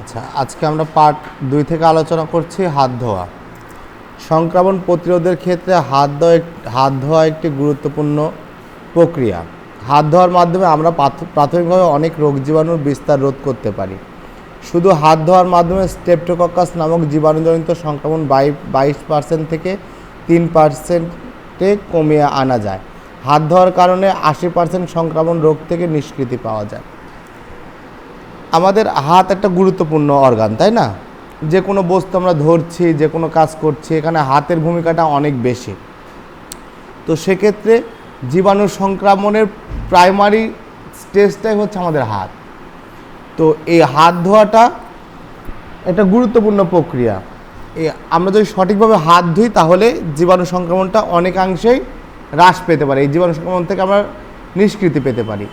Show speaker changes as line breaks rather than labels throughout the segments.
আচ্ছা আজকে আমরা পার্ট দুই থেকে আলোচনা করছি হাত ধোয়া। সংক্রমণ প্রতিরোধের ক্ষেত্রে হাত ধোয়া হাত ধোয়া একটি গুরুত্বপূর্ণ প্রক্রিয়া। হাত ধোয়ার মাধ্যমে আমরা প্রাথমিকভাবে অনেক রোগ জীবাণুর বিস্তার রোধ করতে পারি। শুধু হাত ধোয়ার মাধ্যমে স্টেপটোকক্কাস নামক জীবাণুজনিত সংক্রমণ বাই বাইশ পার্সেন্ট থেকে তিন পার্সেন্টে কমিয়ে আনা যায়। হাত ধোয়ার কারণে আশি পার্সেন্ট সংক্রমণ রোগ থেকে নিষ্কৃতি পাওয়া যায়। আমাদের হাত একটা গুরুত্বপূর্ণ অর্গান তাই না? যে কোনো বস্তু আমরা ধরছি, যে কোনো কাজ করছি, এখানে হাতের ভূমিকাটা অনেক বেশি। তো সেক্ষেত্রে জীবাণু সংক্রমণের প্রাইমারি স্টেজটাই হচ্ছে আমাদের হাত। তো এই হাত ধোয়াটা একটা গুরুত্বপূর্ণ প্রক্রিয়া। এই আমরা যদি সঠিকভাবে হাত ধুই, তাহলে জীবাণু সংক্রমণটা অনেকাংশেই হ্রাস পেতে পারে। এই জীবাণু সংক্রমণ থেকে আমরা নিষ্কৃতি পেতে পারি।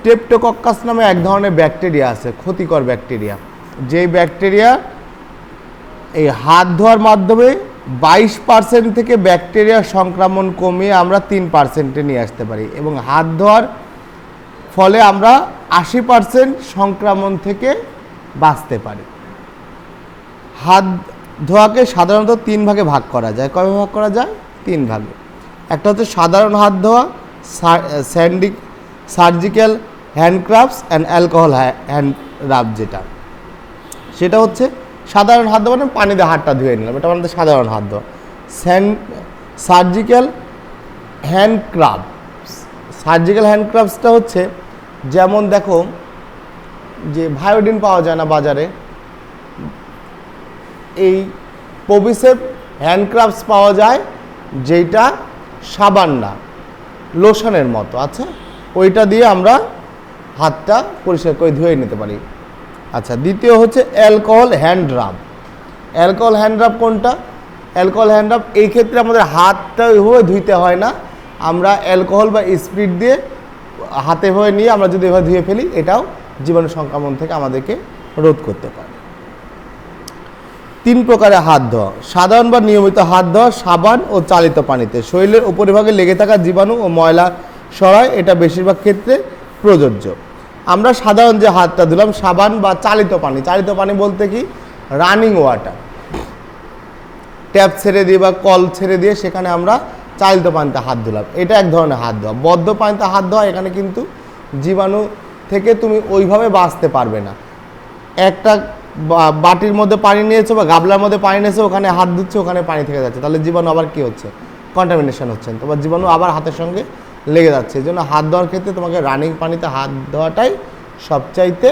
স্টেপটোকক্কাস নামে এক ধরনের ব্যাকটেরিয়া আছে, ক্ষতিকর ব্যাকটেরিয়া। যেই ব্যাকটেরিয়া এই হাত ধোয়ার মাধ্যমে বাইশ পার্সেন্ট থেকে ব্যাকটেরিয়া সংক্রমণ কমিয়ে আমরা তিন পার্সেন্টে নিয়ে আসতে পারি এবং হাত ধোয়ার ফলে আমরা আশি পার্সেন্ট সংক্রমণ থেকে বাঁচতে পারি। হাত ধোয়াকে সাধারণত তিন ভাগে ভাগ করা যায়। কবে ভাগ করা যায়? তিন ভাগে। একটা হচ্ছে সাধারণ হাত ধোয়া স্যান্ডিক surgical handcrafts and alcohol hand rub যেটা। সেটা হচ্ছে সাধারণ হাত ধোয়া মানে পানি দিয়ে হাতটা ধুয়ে নিলাম। এটা আমাদের সাধারণ হাত ধোয়া স্যান, সার্জিক্যাল হ্যান্ডক্রাফট সার্জিক্যাল হ্যান্ডক্রাফটসটা হচ্ছে যেমন দেখো, যে ভায়োডিন পাওয়া যায় না বাজারে, এই পবিসেপ হ্যান্ডক্রাফটস পাওয়া যায় যেটা সাবান না, লোশনের মতো আচ্ছা? ওইটা দিয়ে আমরা হাতটা পরিষ্কার করে ধুয়ে নিতে পারি। আচ্ছা দ্বিতীয় হচ্ছে alcohol hand rub. Alcohol hand rub কোনটা? অ্যালকোহল হ্যান্ড রাব, এই ক্ষেত্রে আমাদের হাতটা ওইভাবে ধুইতে হয় না। আমরা অ্যালকোহল বা স্পিড দিয়ে হাতে হয়ে নিয়ে আমরা যদি এভাবে ধুয়ে ফেলি, এটাও জীবাণু সংক্রমণ থেকে আমাদেরকে রোধ করতে পারে। তিন প্রকারের হাত ধোয়া, সাধারণ বা নিয়মিত হাত ধোয়া, সাবান ও চালিত পানিতে। শরীরের উপরিভাগে লেগে থাকা জীবাণু ও ময়লা সরায়, এটা বেশিরভাগ ক্ষেত্রে প্রযোজ্য। আমরা সাধারণ যে হাতটা ধুলাম সাবান বা চালিত পানি। চালিত পানি বলতে কি? রানিং ওয়াটার ট্যাপ ছেড়ে দিয়ে বা কল ছেড়ে দিয়ে সেখানে আমরা চালিত পানিতে হাত ধুলাম এটা এক ধরনের হাত ধোয়া বদ্ধ পানিতে হাত ধোয়া এখানে কিন্তু জীবাণু থেকে তুমি ওইভাবে বাঁচতে পারবে না। একটা বাটির মধ্যে পানি নিয়েছো বা গাবলার মধ্যে পানি নিয়েছো, ওখানে হাত ধুচ্ছে ওখানে পানি থেকে যাচ্ছে। তাহলে জীবাণু আবার কি হচ্ছে? কন্টামিনেশন হচ্ছে। তোমার জীবাণু আবার হাতের সঙ্গে লেগে যাচ্ছে। এই জন্য হাত ধোয়ার ক্ষেত্রে তোমাকে রানিং পানিতে হাত ধোয়াটাই সবচাইতে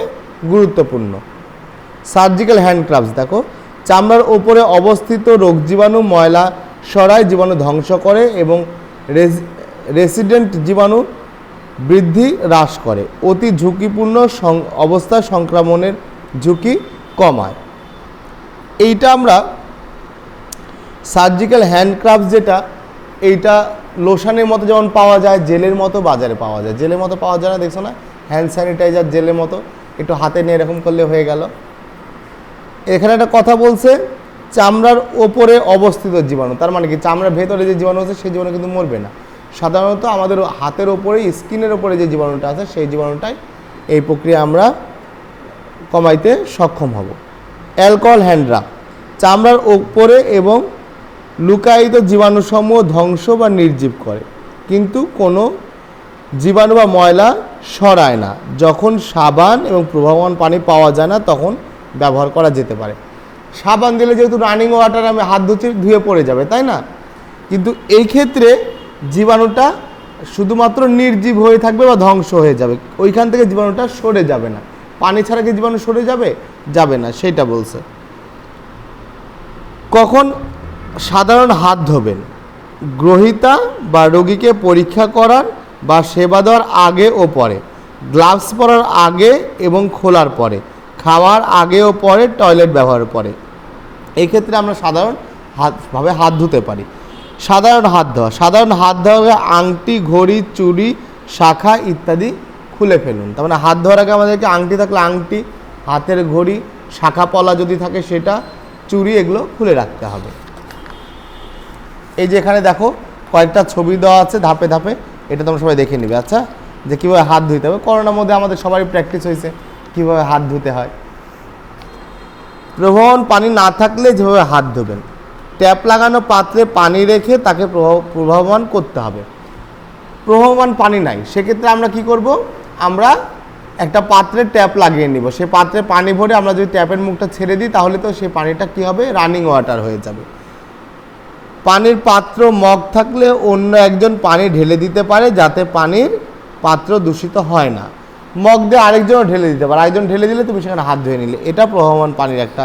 গুরুত্বপূর্ণ। সার্জিক্যাল হ্যান্ডক্রাফটস দেখো। চামড়ার ওপরে অবস্থিত রোগ জীবাণু, ময়লা সরায় জীবাণু ধ্বংস করে এবং রেসিডেন্ট জীবাণু বৃদ্ধি হ্রাস করে। অতি ঝুঁকিপূর্ণ অবস্থা সংক্রমণের ঝুঁকি কমায়। এইটা আমরা সার্জিক্যাল হ্যান্ডক্রাফট যেটা, এইটা লোশনের মতো যেমন পাওয়া যায়, জেলের মতো বাজারে পাওয়া যায়। জেলের মতো পাওয়া যায় না, দেখছ না? হ্যান্ড স্যানিটাইজার জেলের মতো। একটু হাতে নিয়ে এরকম করলে হয়ে গেল। এখানে একটা কথা বলছে, চামড়ার ওপরে অবস্থিত জীবাণু। তার মানে কি? চামড়ার ভেতরে যে জীবাণু আছে, সেই জীবাণু কিন্তু মরবে না। সাধারণত আমাদের হাতের ওপরে স্কিনের ওপরে যে জীবাণুটা আছে, সেই জীবাণুটাই এই প্রক্রিয়া আমরা কমাইতে সক্ষম হব। অ্যালকোহল হ্যান্ডরা। চামড়ার ওপরে এবং লুকায়িত জীবাণুসমূহ ধ্বংস বা নির্জীব করে। কিন্তু কোনো জীবাণু বা ময়লা সরায় না। যখন সাবান এবং প্রবাহমান পানি পাওয়া যায় না, তখন ব্যবহার করা যেতে পারে। সাবান দিলে যেহেতু রানিং ওয়াটার, আমি হাত ধুচ্ছি, ধুয়ে পড়ে যাবে, তাই না? কিন্তু এই ক্ষেত্রে জীবাণুটা শুধুমাত্র নির্জীব হয়ে থাকবে বা ধ্বংস হয়ে যাবে। ওইখান থেকে জীবাণুটা সরে যাবে না। পানি ছাড়া কি জীবাণু সরে যাবে? যাবে না, সেটা বলছে। কখন সাধারণ হাত ধোবেন। গ্রহিতা বা রোগীকে পরীক্ষা করার বা সেবা দেওয়ার আগে ও পরে, গ্লাভস পরার আগে এবং খোলার পরে, খাওয়ার আগে ও পরে, টয়লেট ব্যবহার পরে। এক্ষেত্রে আমরা সাধারণ হাতভাবে হাত ধুতে পারি। সাধারণ হাত ধোয়া, সাধারণ হাত ধোয়া আংটি, ঘড়ি, চুড়ি, শাখা ইত্যাদি খুলে ফেলুন। তার মানে হাত ধোয়ার আগে আমাদেরকে আংটি থাকলে আংটি, হাতের ঘড়ি, শাখা পলা যদি থাকে সেটা, চুড়ি এগুলো খুলে রাখতে হবে। এই যে এখানে দেখো, কয়েকটা ছবি দেওয়া আছে ধাপে ধাপে, এটা তোমরা সবাই দেখে নিবে। আচ্ছা যে কীভাবে হাত ধুতে হবে। করোনার মধ্যে আমাদের সবারই প্র্যাকটিস হয়েছে কীভাবে হাত ধুতে হয়। প্রবাহমান পানি না থাকলে যেভাবে হাত ধোবেন। ট্যাপ লাগানো পাত্রে পানি রেখে তাকে প্রবাহ, প্রবাহমান করতে হবে। প্রবাহমান পানি নাই। সেক্ষেত্রে আমরা কি করব? আমরা একটা পাত্রে ট্যাপ লাগিয়ে নিব। সে পাত্রে পানি ভরে আমরা যদি ট্যাপের মুখটা ছেড়ে দিই, তাহলে তো সেই পানিটা কি হবে? রানিং ওয়াটার হয়ে যাবে। পানির পাত্র মগ থাকলে অন্য একজন পানি ঢেলে দিতে পারে যাতে পানির পাত্র দূষিত হয় না। মগ দিয়ে আরেকজনও ঢেলে দিতে পারে। আরেকজন ঢেলে দিলে তুমি সেখানে হাত ধুয়ে নিলে। এটা প্রবাহমান পানির একটা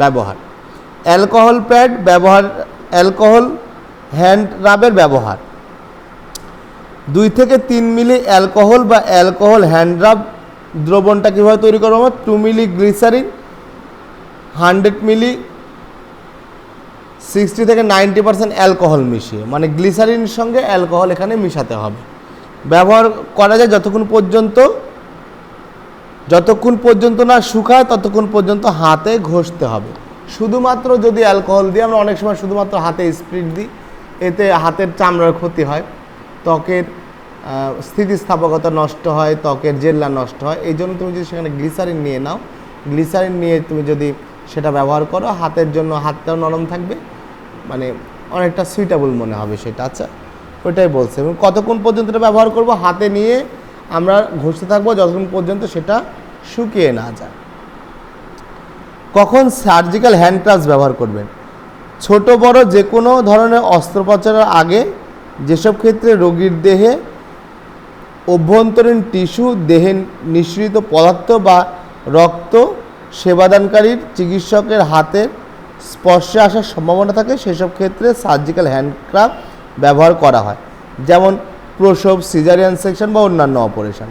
ব্যবহার। অ্যালকোহল প্যাড ব্যবহার, অ্যালকোহল হ্যান্ড রাবের ব্যবহার। দুই থেকে তিন মিলি অ্যালকোহল বা অ্যালকোহল হ্যান্ড রাব দ্রবণটা কীভাবে তৈরি করব two milli glycerin hundred milli sixty থেকে নাইনটি পার্সেন্ট অ্যালকোহল মিশিয়ে মানে গ্লিসারিনের সঙ্গে অ্যালকোহল এখানে মিশাতে হবে। ব্যবহার করা যায় যতক্ষণ পর্যন্ত যতক্ষণ পর্যন্ত না শুকায়, ততক্ষণ পর্যন্ত হাতে ঘষতে হবে। শুধুমাত্র যদি অ্যালকোহল দিয়ে আমরা অনেক সময় শুধুমাত্র হাতে স্প্রিট দিই, এতে হাতের চামড়ার ক্ষতি হয়, ত্বকের স্থিতিস্থাপকতা নষ্ট হয়, ত্বকের জেল্লা নষ্ট হয়। এই জন্য তুমি যদি সেখানে গ্লিসারিন নিয়ে নাও, গ্লিসারিন নিয়ে তুমি যদি সেটা ব্যবহার করো। হাতের জন্য হাতটাও নরম থাকবে। মানে অনেকটা সুইটেবল মনে হবে সেটা। আচ্ছা ওইটাই বলছে। এবং কতক্ষণ পর্যন্ত ব্যবহার করব? হাতে নিয়ে আমরা ঘষতে থাকব। যতক্ষণ পর্যন্ত সেটা শুকিয়ে না যায়। কখন সার্জিক্যাল হ্যান্ড ক্রাফট ব্যবহার করবেন? ছোট, বড় যে কোনো ধরনের অস্ত্রোপচারের আগে যেসব ক্ষেত্রে রোগীর দেহে অভ্যন্তরীণ টিস্যু দেহে নিঃসৃত পদার্থ বা রক্ত সেবাদানকারীর চিকিৎসকের হাতের স্পর্শে আসার সম্ভাবনা থাকে, সেসব ক্ষেত্রে সার্জিক্যাল হ্যান্ডক্রাফট ব্যবহার করা হয়। যেমন প্রসব সিজারিয়ান সেকশন বা অন্যান্য অপারেশন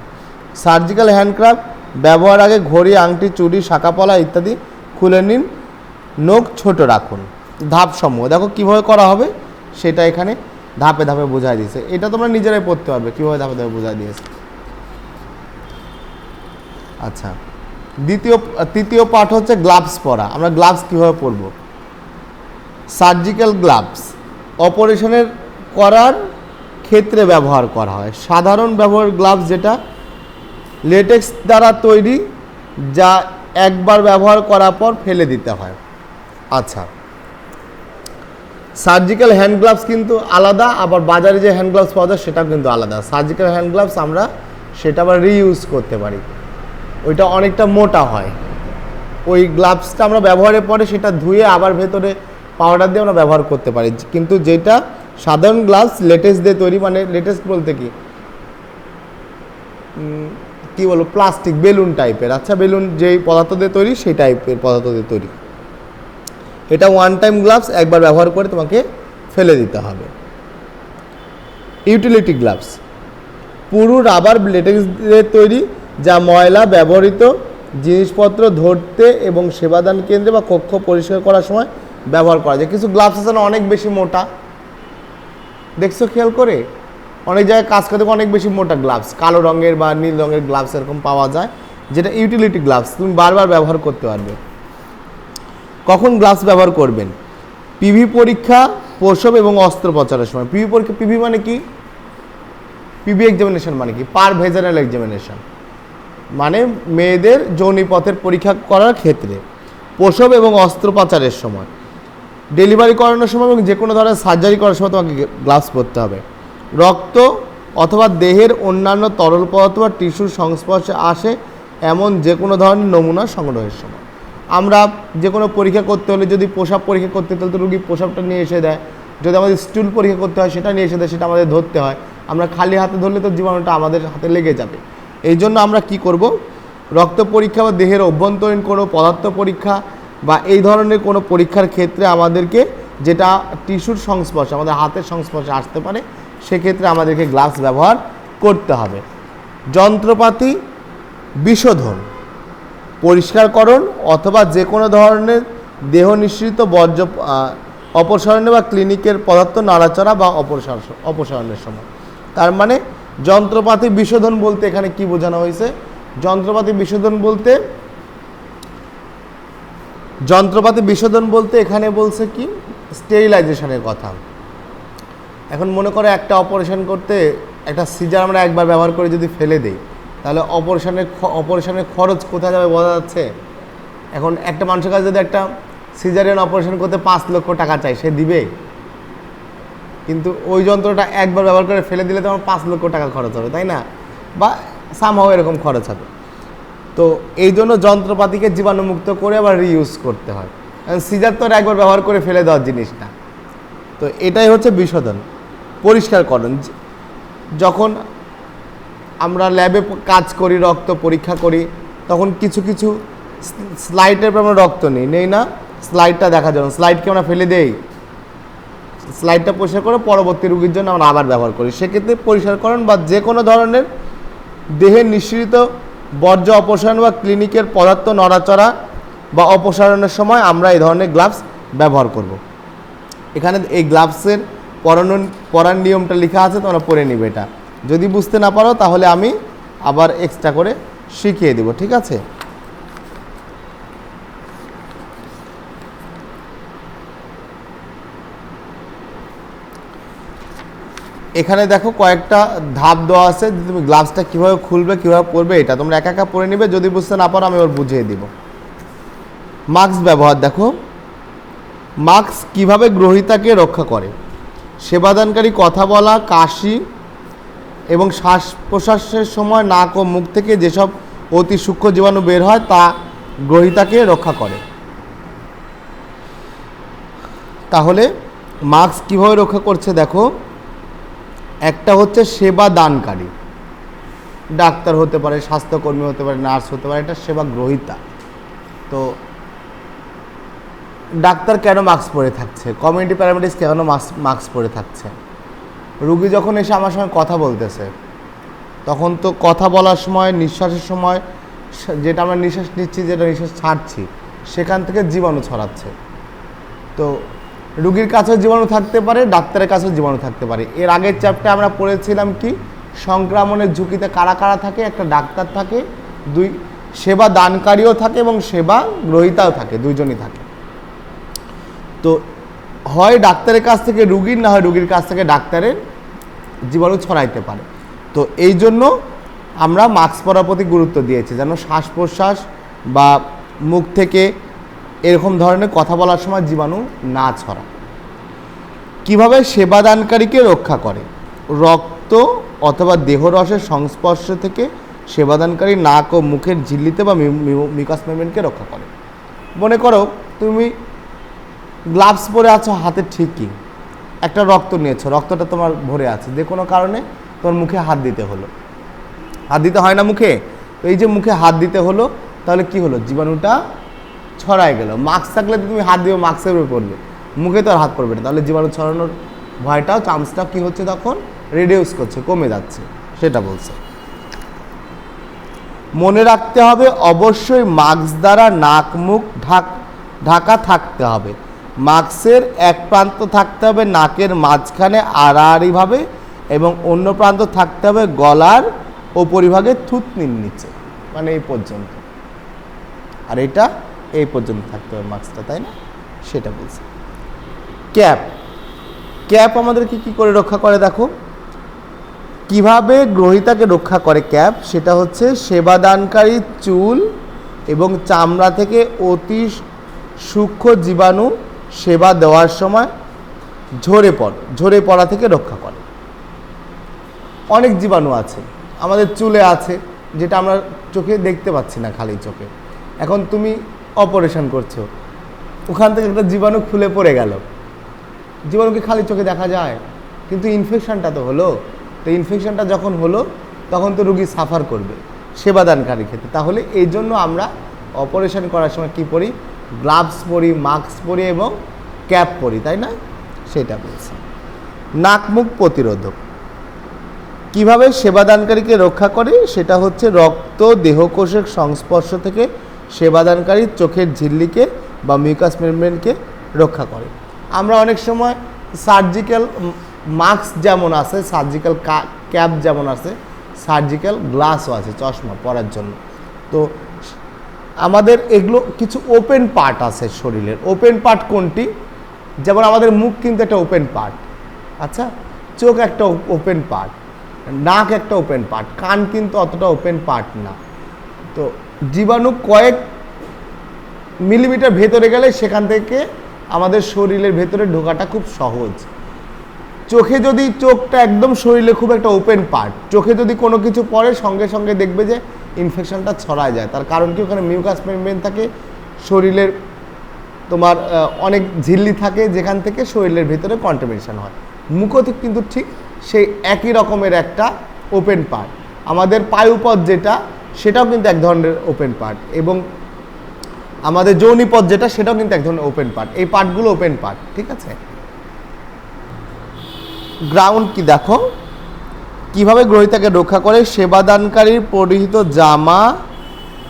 সার্জিক্যাল হ্যান্ডক্রাফট ব্যবহার আগে ঘড়ি, আংটি, চুড়ি শাঁকাপলা ইত্যাদি খুলে নিন। নখ ছোট রাখুন। ধাপ সমূহ। দেখো কীভাবে করা হবে, সেটা এখানে ধাপে ধাপে বোঝাই দিয়েছে। এটা তোমরা নিজেরাই পড়তে পারবে, কীভাবে ধাপে ধাপে বোঝাই দিয়েছে। আচ্ছা। দ্বিতীয়, তৃতীয় পাঠ হচ্ছে গ্লাভস পরা। আমরা গ্লাভস কীভাবে পরব? সার্জিক্যাল গ্লাভস অপারেশনের করার ক্ষেত্রে ব্যবহার করা হয়। সাধারণ ব্যবহার গ্লাভস যেটা লেটেক্স দ্বারা তৈরি, যা একবার ব্যবহার করার পর ফেলে দিতে হয়। আচ্ছা। সার্জিক্যাল হ্যান্ড গ্লাভস কিন্তু আলাদা, আবার বাজারে যে হ্যান্ড গ্লাভস পাওয়া যায় সেটাও কিন্তু আলাদা। সার্জিক্যাল হ্যান্ড গ্লাভস আমরা সেটা আবার রিইউজ করতে পারি। ওইটা অনেকটা মোটা হয়। ওই গ্লাভসটা আমরা ব্যবহারের পরে সেটা ধুয়ে আবার ভেতরে পাউডার দিয়ে আমরা ব্যবহার করতে পারি। কিন্তু যেটা সাধারণ গ্লাভস লেটেস্ট দিয়ে তৈরি মানে লেটেস্ট বলতে কি? কি বলব? প্লাস্টিক বেলুন টাইপের আচ্ছা বেলুন যেই পদার্থ দিয়ে তৈরি, সেই টাইপের পদার্থ দিয়ে তৈরি। এটা ওয়ান টাইম গ্লাভস একবার ব্যবহার করে তোমাকে ফেলে দিতে হবে। ইউটিলিটি গ্লাভস পুরো রাবার লেটেক্স দিয়ে তৈরি যা ময়লা ব্যবহৃত জিনিসপত্র ধরতে এবং সেবাদান কেন্দ্রে বা কক্ষ পরিষ্কার করার সময় ব্যবহার করা যায়। কিছু গ্লাভস আছে না, অনেক বেশি মোটা। দেখছ খেয়াল করে? অনেক জায়গায় কাজ করতে অনেক বেশি মোটা গ্লাভস কালো রঙের বা নীল রঙের গ্লাভস এরকম পাওয়া যায়, যেটা ইউটিলিটি গ্লাভস তুমি বারবার ব্যবহার করতে পারবে। কখন গ্লাভস ব্যবহার করবেন? পিভি পরীক্ষা, প্রসব এবং অস্ত্রোপচারের সময়। পিভি পরীক্ষা পিভি মানে কি? পিভি এক্সামিনেশন মানে কি? পার ভেজানাল এক্সামিনেশন মানে মেয়েদের যৌনিপথের পরীক্ষা করার ক্ষেত্রে প্রসব এবং অস্ত্রোপচারের সময়, ডেলিভারি করানোর সময় এবং যে কোনো ধরনের সার্জারি করার সময় তোমাকে গ্লাভস পরতে হবে। রক্ত অথবা দেহের অন্যান্য তরল পদার্থ বা টিস্যুর সংস্পর্শে আসে এমন যে কোনো ধরনের নমুনা সংগ্রহের সময়। আমরা যে কোনো পরীক্ষা করতে হলে যদি পোশাক পরীক্ষা করতে হলে তো রুগী পোশাকটা নিয়ে এসে দেয়। যদি আমাদের স্টুল পরীক্ষা করতে হয়, সেটা নিয়ে এসে দেয়, সেটা আমাদের ধরতে হয়। আমরা খালি হাতে ধরলে তো জীবাণুটা আমাদের হাতে লেগে যাবে। এই জন্য আমরা কি করব? রক্ত পরীক্ষা বা দেহের অভ্যন্তরীণ কোনো পদার্থ পরীক্ষা বা এই ধরনের কোনো পরীক্ষার ক্ষেত্রে আমাদেরকে যেটা টিস্যুর সংস্পর্শে, আমাদের হাতের সংস্পর্শে আসতে পারে, সেক্ষেত্রে আমাদেরকে গ্লাস ব্যবহার করতে হবে। যন্ত্রপাতি বিশোধন, পরিষ্কারকরণ অথবা যে কোনো ধরনের দেহ নিঃসৃত বর্জ্য অপসারণে বা ক্লিনিকের পদার্থ নাড়াচড়া বা অপসার অপসারণের সময়। তার মানে যন্ত্রপাতি বিশোধন বলতে এখানে কি বোঝানো হয়েছে? যন্ত্রপাতি বিশোধন বলতে, যন্ত্রপাতি বিশোধন বলতে এখানে বলছে কি? স্টেরিলাইজেশনের কথা। এখন মনে করো একটা অপারেশন করতে একটা সিজার আমরা একবার ব্যবহার করে যদি ফেলে দিই, তাহলে অপারেশনের অপারেশনের খরচ কোথায় যাবে বোঝা যাচ্ছে? এখন একটা মানুষের কাছে যদি একটা সিজারিয়ান অপারেশন করতে পাঁচ লক্ষ টাকা চাই সে দিবে? কিন্তু ওই যন্ত্রটা একবার ব্যবহার করে ফেলে দিলে তো আমার পাঁচ লক্ষ টাকা খরচ হবে, তাই না? বা সামহাও এরকম খরচ হবে। তো এই জন্য যন্ত্রপাতিকে জীবাণুমুক্ত করে আবার রিইউজ করতে হয়। কারণ সিজার তো একবার ব্যবহার করে ফেলে দেওয়ার জিনিস না। তো এটাই হচ্ছে বিশোধন, পরিষ্কারকরণ। যখন আমরা ল্যাবে কাজ করি, রক্ত পরীক্ষা করি, তখন কিছু কিছু স্লাইডের পর আমরা রক্ত নিই। নেই না? স্লাইডটা দেখার জন্য স্লাইডকে আমরা ফেলে দেই। স্লাইডটা পরিষ্কার করে পরবর্তী রুগীর জন্য আমরা আবার ব্যবহার করি। সেক্ষেত্রে পরিষ্কারকরণ বা যে কোনো ধরনের দেহের নিঃসৃত বর্জ্য অপসারণ বা ক্লিনিকের পদার্থ নড়াচড়া বা অপসারণের সময় আমরা এই ধরনের গ্লাভস ব্যবহার করব। এখানে এই গ্লাভসের পরানো পরার নিয়মটা লেখা আছে, তোমরা পরে নিবে এটা। যদি বুঝতে না পারো তাহলে আমি আবার এক্সট্রা করে শিখিয়ে দেব, ঠিক আছে? এখানে দেখো কয়েকটা ধাপ দেওয়া আছে যে তুমি গ্লাভসটা কীভাবে খুলবে, কীভাবে পরবে, এটা তোমরা একা একা পরে নিবে। যদি বুঝতে না পারো, আমি ওর বুঝিয়ে দিব। মাস্ক ব্যবহার, দেখো। মাস্ক কীভাবে গ্রহিতাকে রক্ষা করে? সেবাদানকারী, কথা বলা, কাশি এবং শ্বাস প্রশ্বাসের সময় নাক ও মুখ থেকে যেসব অতি সূক্ষ্ম জীবাণু বের হয়, তা গ্রহিতাকে রক্ষা করে। তাহলে মাস্ক কীভাবে রক্ষা করছে, দেখো। একটা হচ্ছে সেবা দানকারী। ডাক্তার হতে পারে, স্বাস্থ্যকর্মী হতে পারে, নার্স হতে পারে, এটা সেবা গ্রহিতা। তো ডাক্তার কেন মাস্ক পরে থাকছে? কমিউনিটি প্যারামেডিক্স কেন মাস্ক মাস্ক পরে থাকছে? রুগী যখন এসে আমার সঙ্গে কথা বলতেছে, তখন তো কথা বলার সময়, নিঃশ্বাসের সময় যেটা আমরা নিঃশ্বাস নিচ্ছি, যেটা নিঃশ্বাস ছাড়ছি, সেখান থেকে জীবাণু ছড়াচ্ছে। তো রুগীর কাছেও জীবাণু থাকতে পারে, ডাক্তারের কাছেও জীবাণু থাকতে পারে। এর আগের চ্যাপ্টারে আমরা পড়েছিলাম কি, সংক্রমণের ঝুঁকিতে কারা কারা থাকে, একটা ডাক্তার থাকে, দুই সেবা দানকারীও থাকে এবং সেবা গ্রহীতাও থাকে, দুইজনই থাকে। তো হয় ডাক্তারের কাছ থেকে রুগীর না হয় রুগীর কাছ থেকে ডাক্তারের জীবাণু ছড়াইতে পারে। তো এই জন্য আমরা মাস্ক পরার প্রতি গুরুত্ব দিয়েছি, যেন শ্বাস প্রশ্বাস বা মুখ থেকে এরকম ধরনের কথা বলার সময় জীবাণু না ছড়া। কীভাবে সেবাদানকারীকে রক্ষা করে? রক্ত অথবা দেহরসের সংস্পর্শ থেকে সেবাদানকারী নাক ও মুখের ঝিল্লিতে বা মিকাস মেমেন্টকে রক্ষা করে। মনে করো তুমি গ্লাভস পরে আছো, হাতে ঠিকই। একটা রক্ত নিয়েছো, রক্তটা তোমার ভরে আছে। যে কোনো কারণে তোমার মুখে হাত দিতে হলো। হাত দিতে হয় না মুখে? তো এই যে মুখে হাত দিতে হলো, তাহলে কি হলো? জীবাণুটা ছড়ায় গেল। মাস্ক থাকলে তুমি হাত দিও মাস্কের উপরে পড়বে মুখে তো আর হাত পড়বে না। তাহলে জীবাণু ছড়ানোর ভয়টাও, চান্সটা কি হচ্ছে তখন? রিডিউস করছে, কমে যাচ্ছে, সেটা বলছে। মনে রাখতে হবে, অবশ্যই মাস্ক দ্বারা নাক, মুখ ঢাক ঢাকা থাকতে হবে। মাস্কের এক প্রান্ত থাকতে হবে নাকের মাঝখানে আড়াআড়িভাবে এবং অন্য প্রান্ত থাকতে হবে গলার ওপরিভাগে থুতনির নিচে। মানে এই পর্যন্ত। আর এটা এই পর্যন্ত থাকতে হবে মাস্কটা তাই না? সেটা বলছে। ক্যাপ ক্যাপ আমাদেরকে কি করে রক্ষা করে দেখো? কীভাবে গ্রহিতাকে রক্ষা করে ক্যাপ সেটা হচ্ছে সেবাদানকারী চুল এবং চামড়া থেকে অতি সূক্ষ্ম জীবাণু সেবা দেওয়ার সময় ঝরে পড়, ঝরে পড়া থেকে রক্ষা করে। অনেক জীবাণু আছে, আমাদের চুলে আছে, যেটা আমরা চোখে দেখতে পাচ্ছি না খালি চোখে। এখন তুমি অপারেশন করছ। ওখান থেকে একটা জীবাণু খুলে পড়ে গেল। জীবাণুকে খালি চোখে দেখা যায়? কিন্তু ইনফেকশানটা তো হলো। তো ইনফেকশানটা যখন হলো, তখন তো রুগী সাফার করবে সেবাদানকারী ক্ষেত্রে। তাহলে এই জন্য আমরা অপারেশন করার সময় কি পরি গ্লাভস পরি মাস্ক পরি এবং ক্যাপ পরি, তাই না? সেটা বলছি। নাকমুখ প্রতিরোধক। কীভাবে সেবাদানকারীকে রক্ষা করে? সেটা হচ্ছে রক্ত, দেহকোষের সংস্পর্শ থেকে সেবাদানকারী চোখের ঝিল্লিকে বা মিউকাস মেমব্রেনকে রক্ষা করে। আমরা অনেক সময় সার্জিক্যাল মাস্ক যেমন আছে, সার্জিক্যাল ক্যাপ যেমন আছে, সার্জিক্যাল গ্লাসও আছে চশমা পরার জন্য। তো আমাদের এগুলো কিছু ওপেন পার্ট আছে শরীরের। ওপেন পার্ট কোনটি? যেমন আমাদের মুখ কিন্তু একটা ওপেন পার্ট। আচ্ছা চোখ একটা ওপেন পার্ট। নাক একটা ওপেন পার্ট। কান কিন্তু অতটা ওপেন পার্ট না। তো জীবাণু কয়েক মিলিমিটার ভেতরে গেলে সেখান থেকে আমাদের শরীরের ভেতরে ঢোকাটা খুব সহজ। চোখে যদি চোখটা একদম শরীরে খুব একটা ওপেন পার্ট চোখে যদি কোনো কিছু পড়ে, সঙ্গে সঙ্গে দেখবে যে ইনফেকশনটা ছড়ায় যায়। তার কারণ কি? ওখানে মিউকাস মেমব্রেন থাকে, শরীরের তোমার অনেক ঝিল্লি থাকে, যেখান থেকে শরীরের ভেতরে কন্টামিনেশন হয়। মুখতে কিন্তু ঠিক সেই একই রকমের একটা ওপেন পার্ট আমাদের পায়ুপথ যেটা সেটাও কিন্তু এক ধরনের ওপেন পার্ট এবং আমাদের যৌনিপথ যেটা, সেটাও কিন্তু এক ধরনের ওপেন পার্ট এই পার্টগুলো ওপেন পার্ট ঠিক আছে? গ্রাউন্ড কি দেখো? কীভাবে গ্রহিতাকে রক্ষা করে? সেবাদানকারীর পরিহিত জামা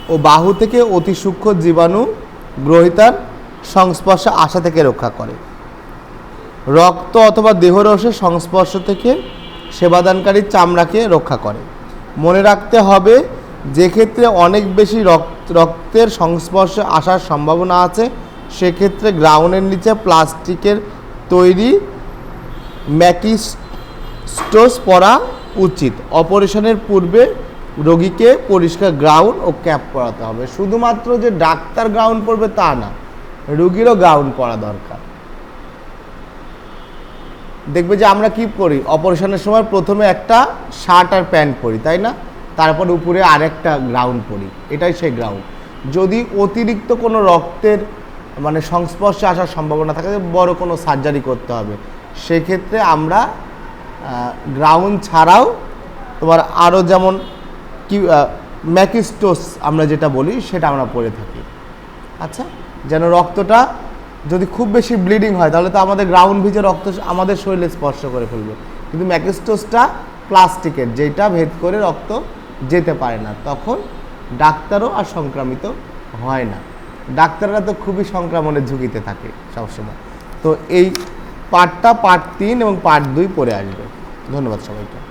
ও বাহু থেকে অতি সূক্ষ্ম জীবাণু গ্রহিতার সংস্পর্শে আসা থেকে রক্ষা করে। রক্ত অথবা দেহরসের সংস্পর্শ থেকে সেবাদানকারীর চামড়াকে রক্ষা করে। মনে রাখতে হবে যে ক্ষেত্রে অনেক বেশি রক্ত, রক্তের সংস্পর্শে আসার সম্ভাবনা আছে, সেক্ষেত্রে গ্রাউন্ডের নিচে প্লাস্টিকের তৈরি ম্যাকিস্টোস পরা উচিত। অপারেশনের পূর্বে রোগীকে পরিষ্কার গ্রাউন্ড ও ক্যাপ পরাতে হবে। শুধুমাত্র যে ডাক্তার গ্রাউন্ড পরবে তা না, রুগীরও গ্রাউন্ড পরা দরকার। দেখবে যে আমরা কি করি? অপারেশনের সময় প্রথমে একটা শার্ট আর প্যান্ট পরি, তাই না? তারপর উপরে আরেকটা গ্রাউন্ড পরি এটাই সেই গ্রাউন্ড যদি অতিরিক্ত কোনো রক্তের মানে সংস্পর্শে আসার সম্ভাবনা থাকে বড় কোনো সার্জারি করতে হবে, সেক্ষেত্রে আমরা গ্রাউন্ড ছাড়াও তোমার আরও যেমন কি ম্যাকিস্টোস আমরা যেটা বলি, সেটা আমরা পরে থাকি। আচ্ছা? যেন রক্তটা যদি খুব বেশি ব্লিডিং হয়, তাহলে তো আমাদের গ্রাউন্ড ভিজে রক্ত আমাদের শরীরে স্পর্শ করে ফেলবে। কিন্তু ম্যাকিস্টোসটা প্লাস্টিকের যেটা ভেদ করে রক্ত যেতে পারে না, তখন ডাক্তারও আর সংক্রামিত হয় না। ডাক্তাররা তো খুবই সংক্রমণের ঝুঁকিতে থাকে সবসময়। তো এই পার্টটা পার্ট তিন এবং পার্ট দুই পরে আসবে। ধন্যবাদ সবাইকে।